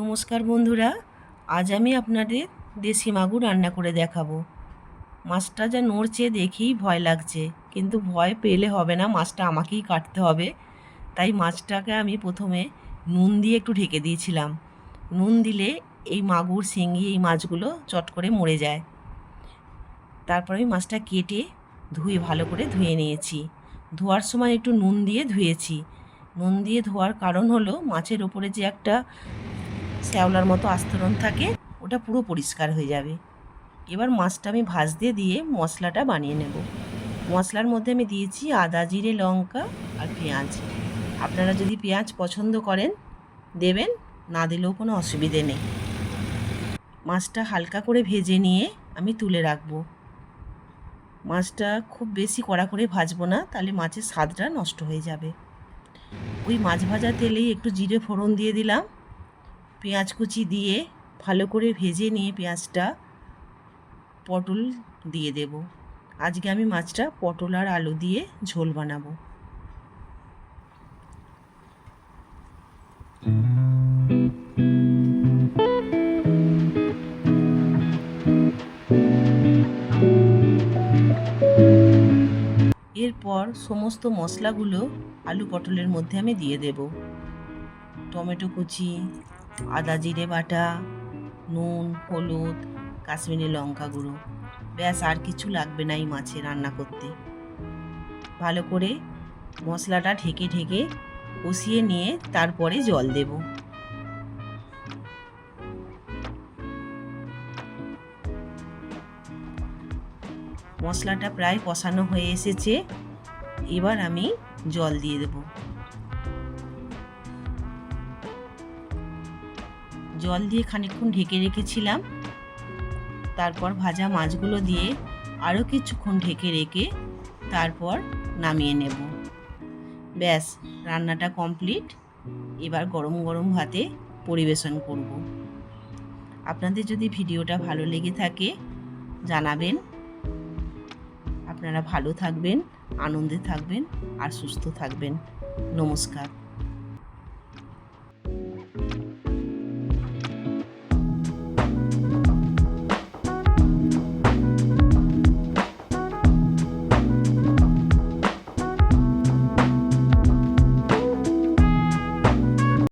নমস্কার বন্ধুরা, আজ আমি আপনাদের দেশি মাগুর রান্না করে দেখাবো। মাছটা যা নড়ছে দেখেই ভয় লাগছে, কিন্তু ভয় পেলে হবে না, মাছটা আমাকেই কাটতে হবে। তাই মাছটাকে আমি প্রথমে নুন দিয়ে একটু ঢেকে দিয়েছিলাম। নুন দিলে এই মাগুর শিঙ্গি এই মাছগুলো চট করে মরে যায়। তারপর আমি মাছটা কেটে ধুয়ে ভালো করে ধুয়ে নিয়েছি। ধোয়ার সময় একটু নুন দিয়ে ধুয়েছি। নুন দিয়ে ধোয়ার কারণ হলো, মাছের ওপরে যে একটা শ্যাওলার মতো আস্তরণ থাকে, ওটা পুরো পরিষ্কার হয়ে যাবে। এবার মাছটা আমি ভাজতে দিয়ে মশলাটা বানিয়ে নেব। মশলার মধ্যে আমি দিয়েছি আদা, জিরে, লঙ্কা আর পেঁয়াজ। আপনারা যদি পেঁয়াজ পছন্দ করেন, দেবেন, না দিলেও কোনো অসুবিধে নেই। মাছটা হালকা করে ভেজে নিয়ে আমি তুলে রাখব। মাছটা খুব বেশি কড়া করে ভাজবো না, তাহলে মাছের স্বাদটা নষ্ট হয়ে যাবে। ওই মাছ ভাজা তেলেই একটু জিরে ফোড়ন দিয়ে দিলাম। পেঁয়াজ কুচি দিয়ে ভালো করে ভেজে নিয়ে পেঁয়াজটা পটল দিয়ে দেব। আজকে আমি মাছটা পটল আর আলু দিয়ে ঝোল বানাবো। এরপর সমস্ত মশলাগুলো আলু পটলের মধ্যে আমি দিয়ে দেব। টমেটো কুচি আদা, জিরে বাটা, নুন, হলুদ, কাশ্মীরি লঙ্কা গুঁড়ো। ব্যাস, আর কিছু লাগবে না এই মাছে রান্না করতে। ভালো করে মশলাটা ঢেকে ঢেকে কষিয়ে নিয়ে তারপরে জল দেব। মশলাটা প্রায় কষানো হয়ে এসেছে। এবার আমি জল দিয়ে দেবো। জল দিয়ে খানিকক্ষণ ঢেকে রেখেছিলাম। তারপর ভাজা মাছগুলো দিয়ে আরও কিছুক্ষণ ঢেকে রেখে তারপর নামিয়ে নেব। ব্যাস, রান্নাটা কমপ্লিট। এবার গরম গরম ভাতে পরিবেশন করব। আপনাদের যদি ভিডিওটা ভালো লেগে থাকে, জানাবেন। আপনারা ভালো থাকবেন, আনন্দে থাকবেন, আর সুস্থ থাকবেন। নমস্কার।